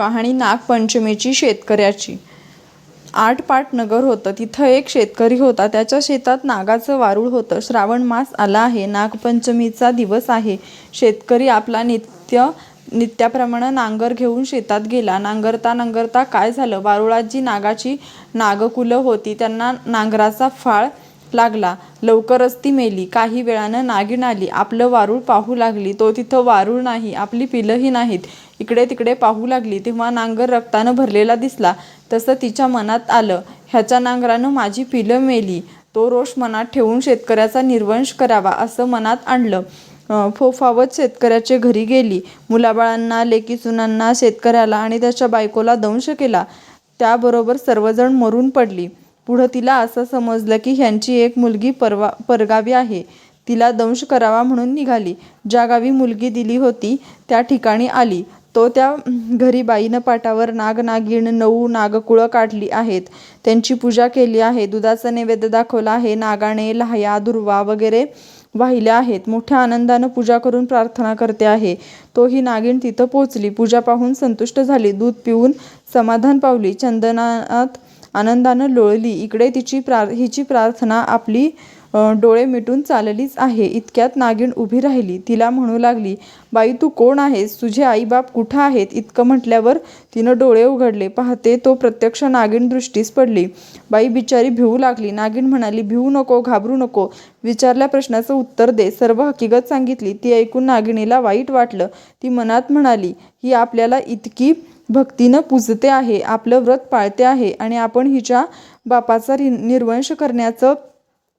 कहाणी नागपंचमीची शेतकऱ्याची. आठ पाट नगर होतं. तिथं एक शेतकरी होता. त्याच्या शेतात नागाचं वारूळ होतं. श्रावण मास आला आहे. नागपंचमीचा दिवस आहे. शेतकरी आपला नित्य नित्याप्रमाणे नांगर घेऊन शेतात गेला. नांगरता नांगरता काय झालं? वारुळात जी नागाची नागकुलं होती त्यांना नांगराचा फाळ लागला. लवकरच ती मेली. काही वेळानं नागिन आली. आपलं वारूळ पाहू लागली. तो तिथं वारूळ नाही. आपली पिलंही नाहीत. इकडे तिकडे पाहू लागली. तेव्हा नांगर रक्तानं भरलेला दिसला. तसं तिच्या मनात आलं. ह्याच्या नांगरानं माझी पिलं मेली. तो रोष मनात ठेवून शेतकऱ्याचा निर्वंश करावा असं मनात आणलं. फोफावत शेतकऱ्याचे घरी गेली. मुलाबाळांना लेकीसुनांना शेतकऱ्याला आणि त्याच्या बायकोला दंश केला. त्याबरोबर सर्वजण मरून पडली. पुढं तिला असं समजलं की ह्यांची एक मुलगी परवा परगावी आहे. तिला दंश करावा म्हणून निघाली. ज्या गावी मुलगी दिली होती त्या ठिकाणी आली. तो त्या घरी बाईनं पाटावर नाग नागिण नऊ नागकुळं काढली आहेत. त्यांची पूजा केली आहे. दुधाचा नैवेद्य दाखवला आहे. नागाने लाह्या दुर्वा वगैरे वाहिल्या आहेत. मोठ्या आनंदानं पूजा करून प्रार्थना करते आहे. तो ही नागिण तिथं पोचली पूजा पाहून संतुष्ट झाली. दूध पिऊन समाधान पावली. चंदनात आनंदानं लोळली. इकडे तिची प्रार हिची प्रार्थना आपली डोळे मिटून चाललीच आहे. इतक्यात नागिण उभी राहिली. तिला म्हणू लागली बाई तू कोण आहेस? तुझे आईबाप कुठं आहेत? इतकं म्हटल्यावर तिनं डोळे उघडले. पाहते तो प्रत्यक्ष नागिण दृष्टीस पडली. बाई बिचारी भिवू लागली. नागिण म्हणाली भिवू नको घाबरू नको. विचारल्या प्रश्नाचं उत्तर दे. सर्व हकीकत सांगितली. ती ऐकून नागिणीला वाईट वाटलं. ती मनात म्हणाली ही आपल्याला इतकी भक्तीनं पूजते आहे आपलं व्रत पाळते आहे आणि आपण हिच्या बापाचा निर्वंश करण्याचं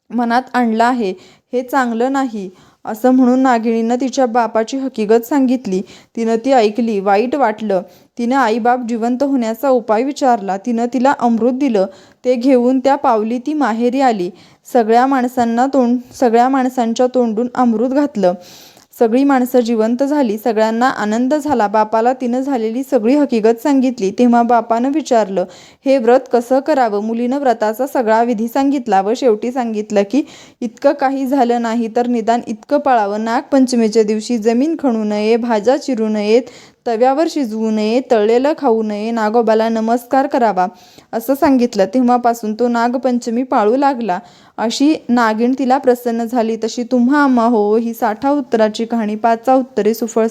मनात आणलं आहे. हे चांगलं नाही असं म्हणून नागिणीनं तिच्या बापाची हकीकत सांगितली. तिनं ती ऐकली वाईट वाटलं. तिनं आईबाप जिवंत होण्याचा उपाय विचारला. तिनं तिला अमृत दिलं. ते घेऊन त्या पावली ती माहेरी आली. सगळ्या माणसांना तोंड सगळ्या माणसांच्या तोंडून अमृत घातलं. सगळी माणसं जिवंत झाली सगळ्यांना आनंद झाला. बापाला तिनं झालेली सगळी हकीकत सांगितली. तेव्हा बापानं विचारलं हे व्रत कसं करावं? मुलीनं व्रताचा सगळा विधी सांगितला व शेवटी सांगितलं की इतकं काही झालं नाही तर निदान इतकं पाळावं. नागपंचमीच्या दिवशी जमीन खणू नये भाज्या चिरू नयेत तव्यावर शिजवू नये तळलेलं खाऊ नये नागोबाला नमस्कार करावा असं सांगितलं. तेव्हापासून तो नागपंचमी पाळू लागला. अशी नागिण तिला प्रसन्न झाली. तशी तुम्हा आम्हा हो ही साठा उत्तराची कहाणी पाचा उत्तरे सुफळ